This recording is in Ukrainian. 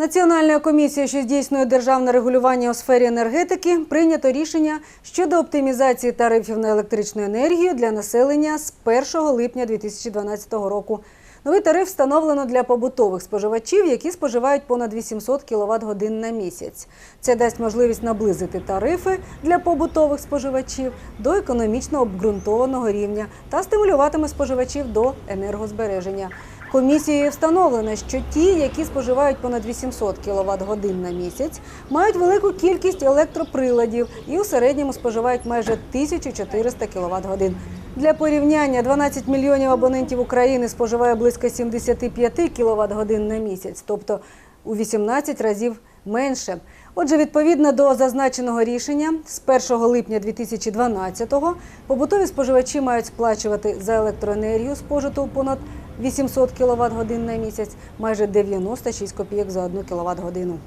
Національною комісією, що здійснює державне регулювання у сфері енергетики, прийнято рішення щодо оптимізації тарифів на електричну енергію для населення з 1 липня 2012 року. Новий тариф встановлено для побутових споживачів, які споживають понад 800 кВт годин на місяць. Це дасть можливість наблизити тарифи для побутових споживачів до економічно обґрунтованого рівня та стимулюватиме споживачів до енергозбереження. Комісією встановлено, що ті, які споживають понад 800 кВт годин на місяць, мають велику кількість електроприладів і у середньому споживають майже 1400 кВт годин. Для порівняння 12 мільйонів абонентів України споживає близько 75 кВт годин на місяць, тобто у 18 разів менше. Отже, відповідно до зазначеного рішення, з 1 липня 2012-го побутові споживачі мають сплачувати за електроенергію спожиту понад 800 кВт годин на місяць майже 96 копійок за 1 кВт годину.